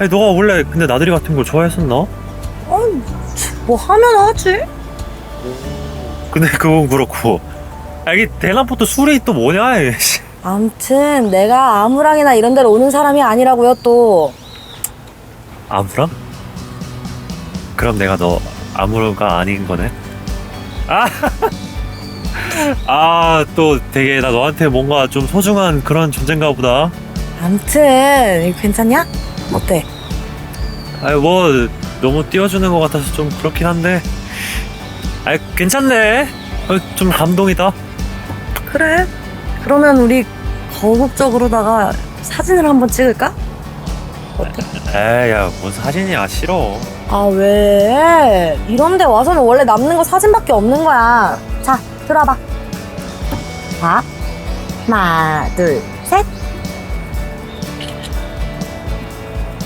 아니 너가 원래 근데 나들이 같은 거 좋아했었나? 아니, 뭐 하면 하지? 근데 그건 그렇고 아 이게 대낮부터 술이 또 뭐냐. 암튼 내가 아무랑이나 이런 데로 오는 사람이 아니라고요 또 아무랑? 그럼 내가 너 아무가 아닌 거네? 아! 아, 또 되게 나 너한테 뭔가 좀 소중한 그런 존재인가 보다. 암튼 이거 괜찮냐? 어때? 아이, 뭐, 너무 띄워주는 것 같아서 좀 그렇긴 한데. 아이, 괜찮네. 어, 좀 감동이다. 그래 그러면 우리 거국적으로다가 사진을 한번 찍을까? 어때? 에이, 야, 뭔 사진이야, 싫어. 아 왜? 이런 데 와서는 원래 남는 거 사진밖에 없는 거야 자 들어와봐 자 하나 둘